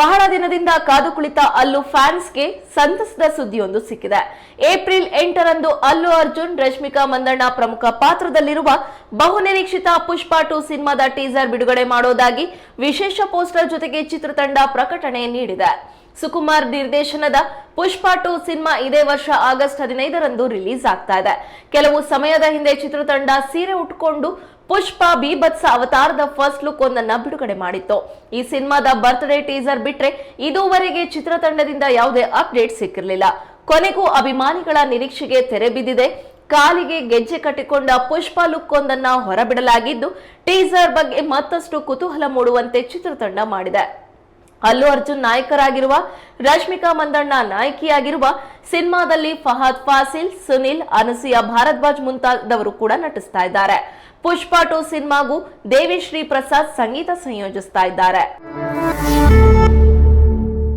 ಬಹಳ ದಿನದಿಂದ ಕಾದು ಕುಳಿತ ಅಲ್ಲು ಫ್ಯಾನ್ಸ್ಗೆ ಸಂತಸದ ಸುದ್ದಿಯೊಂದು ಸಿಕ್ಕಿದೆ. ಏಪ್ರಿಲ್ ಎಂಟರಂದು ಅಲ್ಲು ಅರ್ಜುನ್, ರಶ್ಮಿಕಾ ಮಂದಣ್ಣ ಪ್ರಮುಖ ಪಾತ್ರದಲ್ಲಿರುವ ಬಹುನಿರೀಕ್ಷಿತ ಪುಷ್ಪ ಟು ಸಿನಿಮಾದ ಟೀಸರ್ ಬಿಡುಗಡೆ ಮಾಡೋದಾಗಿ ವಿಶೇಷ ಪೋಸ್ಟರ್ ಜೊತೆಗೆ ಚಿತ್ರತಂಡ ಪ್ರಕಟಣೆ ನೀಡಿದೆ. ಸುಕುಮಾರ್ ನಿರ್ದೇಶನದ ಪುಷ್ಪ ಟು ಸಿನಿಮಾ ಇದೇ ವರ್ಷ ಆಗಸ್ಟ್ ಹದಿನೈದರಂದು ರಿಲೀಸ್ ಆಗ್ತಾ ಇದೆ. ಕೆಲವು ಸಮಯದ ಹಿಂದೆ ಚಿತ್ರತಂಡ ಸೀರೆ ಉಟ್ಕೊಂಡು ಪುಷ್ಪ ಬೀಭತ್ಸ ಅವತಾರದ ಫಸ್ಟ್ ಲುಕ್ ಒಂದನ್ನ ಬಿಡುಗಡೆ ಮಾಡಿತ್ತು. ಈ ಸಿನಿಮಾದ ಬರ್ತ್ಡೇ ಟೀಸರ್ ಬಿಟ್ರೆ ಇದುವರೆಗೆ ಚಿತ್ರತಂಡದಿಂದ ಯಾವುದೇ ಅಪ್ಡೇಟ್ ಸಿಕ್ಕಿರಲಿಲ್ಲ. ಕೊನೆಗೂ ಅಭಿಮಾನಿಗಳ ನಿರೀಕ್ಷೆಗೆ ತೆರೆ ಬಿದ್ದಿದೆ. ಕಾಲಿಗೆ ಗೆಜ್ಜೆ ಕಟ್ಟಿಕೊಂಡ ಪುಷ್ಪ ಲುಕ್ ಒಂದನ್ನ ಹೊರಬಿಡಲಾಗಿದ್ದು ಟೀಸರ್ ಬಗ್ಗೆ ಮತ್ತಷ್ಟು ಕುತೂಹಲ ಮೂಡುವಂತೆ ಚಿತ್ರತಂಡ ಮಾಡಿದೆ. ಅಲ್ಲು ಅರ್ಜುನ್ ನಾಯಕರಾಗಿರುವ ರಶ್ಮಿಕಾ ಮಂದಣ್ಣ ನಾಯಕಿಯಾಗಿರುವ ಸಿನಿಮಾದಲ್ಲಿ ಫಹದ್ ಫಾಸಿಲ್, ಸುನಿಲ್, ಅನಸೂಯ ಭಾರದ್ವಾಜ್ ಮುಂತಾದವರು ಕೂಡ ನಟಿಸ್ತಾ ಇದ್ದಾರೆ. ಪುಷ್ಪ ಟು ಸಿನಿಮಾಗೂ ದೇವಿಶ್ರೀ ಪ್ರಸಾದ್ ಸಂಗೀತ ಸಂಯೋಜಿಸ್ತಾ ಇದ್ದಾರೆ.